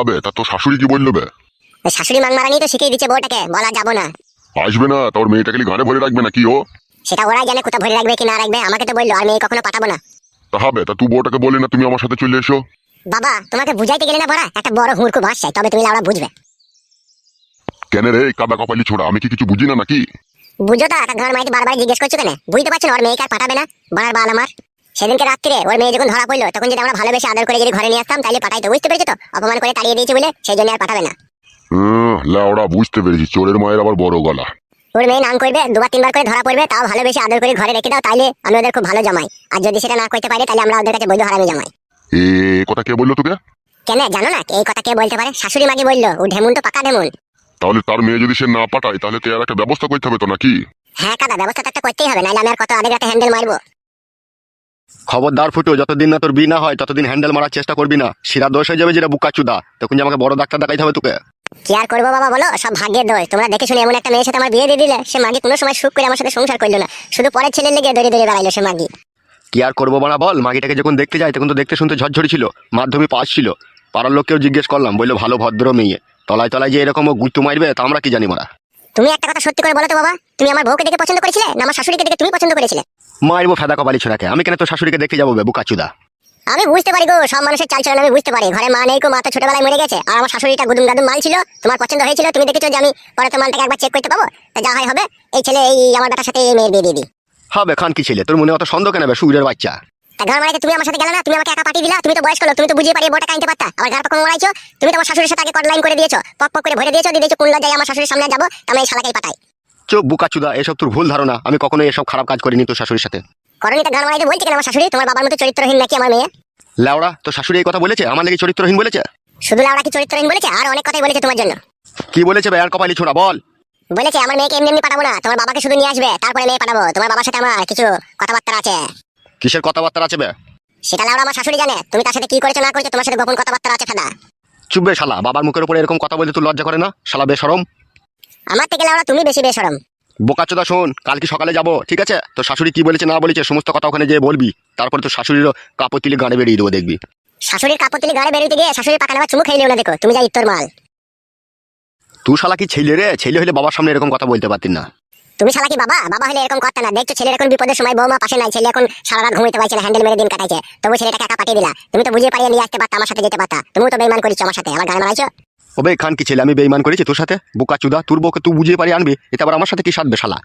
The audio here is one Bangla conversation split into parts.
হবে? তা তোর শাশুড়ি কি বলল বে? শাশুড়ি মাং মারানি তো শিখিয়ে দিচ্ছে বউটাকে বলা যাব না। আসবে না তোর মেয়েটাকে গানে ভরে রাখবে না কি ও? সেটা ওরাই জানে কোথা ভরে রাখবে কি না রাখবে আমাকে তো বলল আর মেয়ে কখনো পাঠাবো না। তা হবে তা তুই বউটাকে বলে না তুমি আমার সাথে চলে এসো। বাবা তোমাকে বুঝাইতে গেলে না বড়া একটা বড় হুড়কু ভাস চাই তবে তুমি লাউড়া বুঝবে। কেন রে কাদা কপালি ছোড়া আমি কি কিছু বুঝি না নাকি? বুঝো তো একটা ঘর মাইতে বারবার জিজ্ঞেস করছ কেন? বুঝতে পারছ না ওর মেয়েকে আর পাঠাবে না? বাড়ার বাল আমার। সেদিনকে রাত্রে ওর মেয়ে যখন ধরা পড়ল তখন যদি আমরা ভালোবেসে আদর করে যদি ঘরে নিয়ে আসতাম তাহলে পাঠাইতো বুঝতে পেরেছ তো? অপমান করে তাড়িয়ে দিয়েছে বলে সেই জন্য আর পাঠাবে না। বুঝতে পেরেছি। চোরের মায়ের আবার বড় গলা। ওর মেয়ে নাম করবে দুবার তিনবার করে ধরা পড়বে তাও ভালোবেসে আদর করে ঘরে রেখে দাও তাইলে আমি ওদের খুব ভালো জামাই। আর যদি সেটা না করতে পারি তাহলে আমরা ওদের কাছে বৈধ হারামি জামাই। এ কথা কে বলল তোকে? কেন? জানো না এই কথা কে বলতে পারে? শাশুড়ি মাকে বলল ও ঢেমুন তো পাকা ঢেমুন। তাহলে তার মেয়ে যদি সে না পাঠায় তাহলে তো একটা ব্যবস্থা করতে হবে তো নাকি? হ্যাঁ কাদা ব্যবস্থা তো করতেই হবে নাহলে আমি আর কত আধে রাতে হ্যান্ডেল মারবো। খবরদার ফুটো যতদিন না তোর বি না হয় ততদিন হ্যান্ডেল মারার চেষ্টা করবি না। শিরা দোষ হয়ে যাবে যেটা বুকা চুদা। তখন যে আমাকে বড় ডাক্তার দেখাইতে হবে তোকে। কি আর করব বাবা বলো? সব ভাগ্যের দোষ। তোমরা দেখে শুনে এমন একটা মেয়ের সাথে আমার বিয়ে দিয়ে দিলে সে মাগি কোনো সময় সুখ করে আমার সাথে সংসার করল না। শুধু পরের ছেলের লেগে দড়ি দড়ি বেড়াইলো সে মাগি। কি আর করব বানা বল? মাগিটাকে যখন দেখতে যাই তখন তো দেখতে শুনতে ঝরঝরি ছিল মাধ্যমিক পাস ছিল। পাড়ার লোককেও জিজ্ঞেস করলাম বলল ভালো ভদ্র মেয়ে। তলায় তলায় যে এরকম ও গুত্তু মারবে তা আমরা কি জানি মারা? তুমি একটা কথা সত্যি করে বলো তো বাবা। তুমি আমার বউকে দেখে পছন্দ করেছিলে না আমার শাশুড়িকে দেখে তুমি পছন্দ করেছিলে? মারবো ফেদা কপালি ছোড়াকে। আমি কেন তোর শাশুড়িকে দেখতে যাব বে বুকা চুদা? আমি বুঝতে পারি গো সব মানুষের চাল চলন আমি বুঝতে পারি। ঘরে মা নেই গো মা তো ছোটবেলায় মরে গেছে। আর আমার শাশুড়িটা গুদুম গাদুম মাল ছিল তোমার পছন্দ হয়েছিল তুমি দেখেছ যে আমি পরে তো মালটাকে একবার চেক করতে পাবো? তা যা হয় হবে এই ছেলে এই আমার বেটার সাথে এই মেয়ের বিয়ে দিয়ে দিই। হবে খান কি ছেলে তোর মনে অত সন্দেহ কেন সুরের বাচ্চা? তা ঘর মারাইতে তুমি আমার সাথে গেলে না তুমি আমাকে একা পাঠিয়ে দিলা তুমি তো বয়স করল তুমি তো বুঝিয়ে পারিয়ে বোটা কাইতে পারতা। আমার ঘর পক্ষ মারাইছো তুমি তো আমার শাশুড়ির সাথে আগে কট লাইন করে দিয়েছ পক পক করে ভরে দিয়েছ দিয়ে দিয়েছ কোন লজ্জায় আমার শাশুড়ির সামনে যাব আমি এই শালাকেই পাঠাই। চোখ বুকা চুদা এসব তোর ভুল ধারণা। আমি কখনো এসব খারাপ কাজ করিনি তোর শাশুড়ির সাথে। করণী তা ঘর মারাইতে বলছে কেন আমার শাশুড়ি? তোমার বাবার মতো চরিত্রহীন নাকি আমার মেয়ে? লাউড়া তোর শাশুড়ি এই কথা বলেছে? আমার লেগে চরিত্রহীন বলেছে? শুধু লাউড়া কি চরিত্রহীন বলেছে? আর অনেক কথাই বলেছে তোমার জন্য। কি বলেছে বে আর কপালি ছোড়া বল। বলেছে আমার মেয়েকে এমনি এমনি পাঠাবো না। তোমার বাবাকে শুধু নিয়ে আসবে তারপরে মেয়ে পাঠাবো। তোমার বাবার সাথে আমার কিছু কথাবার্তা আছে। কিসের কথাবার্তা আছে বে? সেটা লাউড়া আমার শাশুড়ি জানে। তুমি তার সাথে কি করেছ না করেছ তোমার সাথে গোপন কথাবার্তা আছে ফেদা চুপবে শালা বাবার মুখের উপরে এরকম কথা বলতে তোর লজ্জা করে না? শালা বেসরম আমার থেকে লাউড়া তুমি বেশি বেসরম বোকাচোদা শোন কালকে সকালে যাব ঠিক আছে? তোর শাশুড়ি কি বলেছে না বলেছে সমস্ত কথা ওখানে যেয়ে বলবি। তারপরে তোর শাশুড়িরও কাপড় তুলে গাড়ি বেরিয়ে দেবো দেখবি। শাশুড়ির কাপড় তুলি গাড়ি বেরোতে গিয়ে শাশুড়ির পাকা নেওয়া চুমু খাইলেও না দেখো তুমি যা ইত্তর মাল। তুই শালা কি ছেলে রে? ছেলে হলে বাবার সামনে এরকম কথা বলতে পারতিস না। তুমি শালা কি বাবা? বাবা হলে এরকম করতে না। দেখছ ছেলের এখন বিপদের সময় বৌমা পাশে নাই ছেলে এখন সারা রাত ঘুমাইতে পারছে না হ্যান্ডেল মেরে দিন কাটাইছে। তবু ছেলেটাকে একা পাঠিয়ে দিলা। তুমি তো বুঝিয়ে পারিয়ে নিয়ে আসতে পারতা আমার সাথে যেতে পারতা। তুমি তো বেইমান করেছ আমার সাথে আমার গান মারাইছো ওবে খান কি ছেলে আমি বেইমান করেছি তোর সাথে? বোকা চুদা তোর বউকে তুই বুঝিয়ে পারি আনবি এটা আবার আমার সাথে কি সাধবে শালা?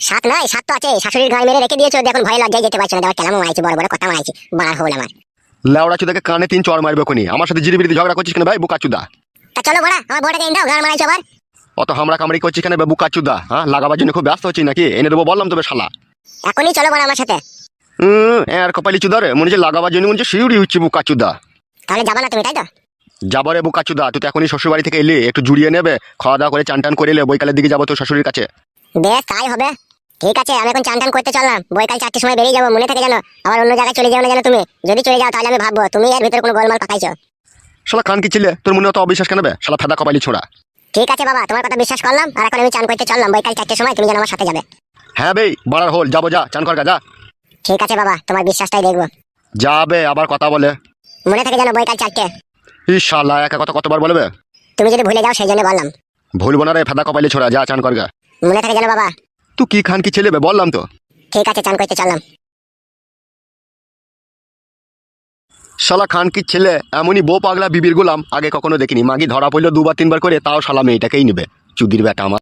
সাত নয় সাত তো আছে শাশুড়ির গায়ে মেরে রেখে দিয়েছ দেখুন ভয় লজ্জায় যেতে পারছ না। দেওয়ার কেলাম মারাইছি বড় বড় কথা মারাইছি। বাড়ার হল আমার। লেওড়া চুদাকে কানে তিন চড় মারবে কোনি? আমার সাথে জিরিবিরিতে ঝগড়া করছিস কেন ভাই বোকাচুদা তা চলো বড়া আমার বড়টাকে এনে দাও গান মারাইছো আবার। অত হামরা কামড়ি করছিস কেন বোকাচুদা হ্যাঁ লাগাবার জন্য খুব ব্যস্ত হচ্ছি নাকি? এনে দেবো বললাম তবে শালা। এখনই চলো বড়া আমার সাথে। হুম আর কপালি চুদারে মনে হচ্ছে লাগাবার জন্য মনে হচ্ছে শিউরি হচ্ছে বোকাচুদা তাহলে যাবা না তুমি তাই তো? যাব রে বোকাচুদা তুই তো এখনই শ্বশুর বাড়ি থেকে এলি একটু জুড়িয়ে নেবে খাওয়া দাওয়া করে চান টান করে এলে বৈকালের দিকে যাব তোর শাশুড়ির কাছে। বেশ তাই হবে। ঠিক আছে আমি এখন চান টান করতে চললাম বৈকাল চারটির সময় বেরিয়ে যাব মনে থেকে জানো আবার অন্য জায়গায় চলে যাও না জানো তুমি। যদি চলে যাও তাহলে আমি ভাববো তুমি এর ভিতরে কোনো গোলমাল পাকাইছো। শালা খান কি ছিলে তোর মনে অত অবিশ্বাস কেন বে? শালা ফেদা কপালি ছোড়া। ঠিক আছে বাবা তোমার কথা বিশ্বাস করলাম আর এখন আমি চান করতে চললাম বৈকাল চারটির সময় তুমি যেন আমার সাথে যাবে। হ্যাঁ বেই বাড়ার হোল যাব যা চান কর গা, যা। ঠিক আছে বাবা তোমার বিশ্বাসটাই দেখব। যাবে আবার কথা বলে। মনে থাকে জানো বৈকাল চারটে। শালা একা কথা কতবার বলবে? তুমি যদি ভুলে যাও সেই জন্য বললাম। ভুলবো না রে ফাদা কপালে ছোড়া যা চান করগা মনে থাকে যেন বাবা। তুই কি খান কি ছেলেবে বললাম তো। ঠিক আছে চান করতে চললাম। শালা খান কি ছেলে এমনই বউ পাগলা বিবির গোলাম আগে কখনো দেখিনি। মাগি ধরা পড়ল দুবার তিনবার করে তাও শালা মেয়েটাকেই নেবে। চুদির বেটা আমার।